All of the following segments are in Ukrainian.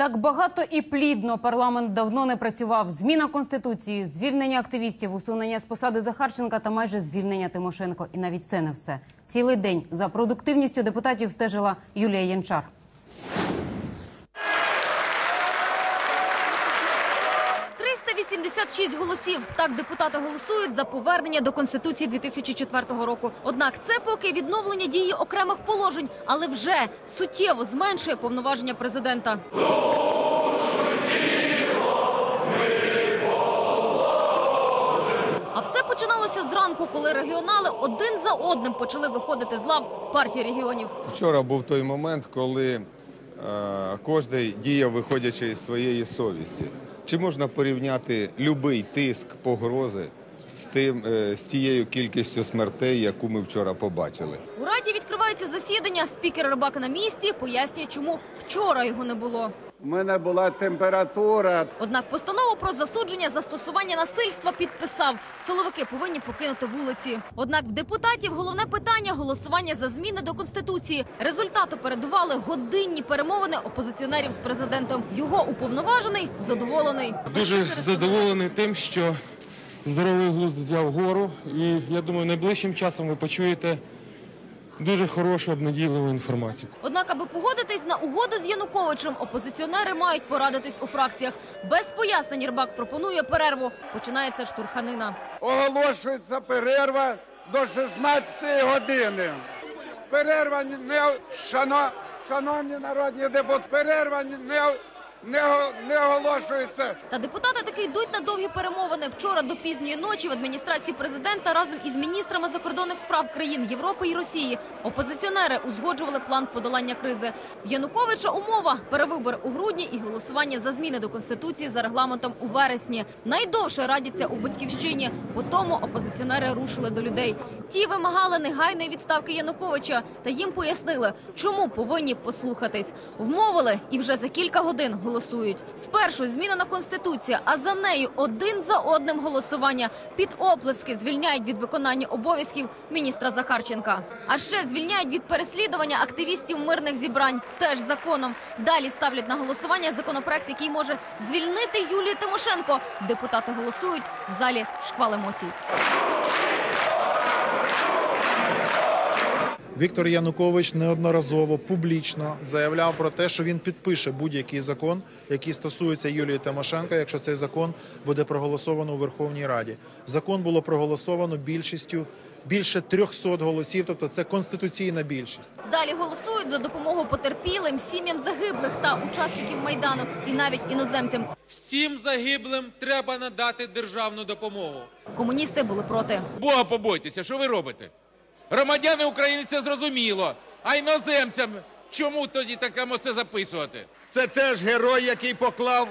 Так багато і плідно парламент давно не працював. Зміна конституції, звільнення активістів, усунення з посади Захарченка та майже звільнення Тимошенко. І навіть це не все. Цілий день за продуктивністю депутатів стежила Юлія Янчар. – 386 голосів. Так депутати голосують за повернення до Конституції 2004 року. Однак це поки відновлення дії окремих положень, але вже суттєво зменшує повноваження президента. А все починалося зранку, коли регіонали один за одним почали виходити з лав партії регіонів. Вчора був той момент, коли е, кожен діяв виходячи із своєї совісті. Чи можна порівняти будь-який тиск, погрози з тим е, з тією кількістю смертей, яку ми вчора побачили? У раді відкривається засідання. Спікер Рибак на місці пояснює, чому вчора його не було. У мене була температура. Однак постанову про засудження застосування насильства підписав. Силовики повинні покинути вулиці. Однак в депутатів головне питання голосування за зміни до конституції. Результату передували годинні перемовини опозиціонерів з президентом. Його уповноважений задоволений. Дуже задоволений тим, що здоровий глузд взяв гору, і я думаю, найближчим часом ви почуєте дуже хорошу обнадійливу інформацію. Однак, аби погодитись на угоду з Януковичем, опозиціонери мають порадитись у фракціях. Без пояснень Рибак пропонує перерву. Починається штурханина. Оголошується перерва до 16 години. Перерва не шано, шановні народні депутати, перерва не, не, не оголошується. Та депутати таки йдуть на довгі перемовини. Вчора до пізньої ночі в адміністрації президента разом із міністрами закордонних справ країн Європи і Росії опозиціонери узгоджували план подолання кризи. В Януковича умова перевибори у грудні і голосування за зміни до конституції за регламентом у вересні. Найдовше радяться у батьківщині. По тому опозиціонери рушили до людей. Ті вимагали негайної відставки Януковича, та їм пояснили, чому повинні послухатись. Вмовили і вже за кілька годин голосують. Спершу змінена конституція, а за нею один за одним голосування під оплески звільняють від виконання обов'язків міністра Захарченка. А ще звільняють від переслідування активістів мирних зібрань. Теж законом. Далі ставлять на голосування законопроект, який може звільнити Юлію Тимошенко. Депутати голосують в залі шквал емоцій. Віктор Янукович неодноразово публічно заявляв про те, що він підпише будь-який закон, який стосується Юлії Тимошенко, якщо цей закон буде проголосовано у Верховній Раді. Закон було проголосовано більшістю більше 300 голосів, тобто це конституційна більшість. Далі голосують за допомогу потерпілим, сім'ям загиблих та учасників майдану, і навіть іноземцям. Всім загиблим треба надати державну допомогу. Комуністи були проти. Бога побойтеся, що ви робите? Громадяни України це зрозуміло. А іноземцям чому тоді такому це записувати? Це теж герой, який поклав,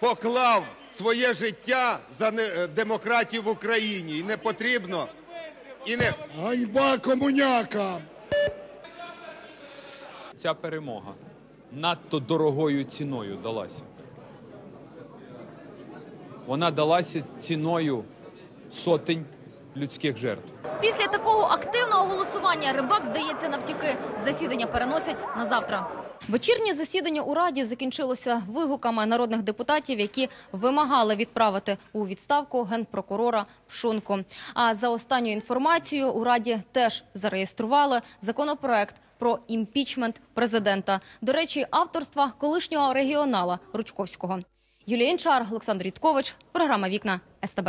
поклав своє життя за е, демократію в Україні. І не потрібно. І не Ганьба комунякам! ця перемога надто дорогою ціною далася. Вона далася ціною сотень людських жертв. Після такого активного голосування рибак здається навтюки. Засідання переносять на завтра. Вечірнє засідання у раді закінчилося вигуками народних депутатів, які вимагали відправити у відставку генпрокурора Пшонку. А за останньою інформацією у раді теж зареєстрували законопроект про імпічмент президента. До речі, авторства колишнього регіонала Ручковського. Юлія Інчар, Олександр Рідкович, програма Вікна СТБ.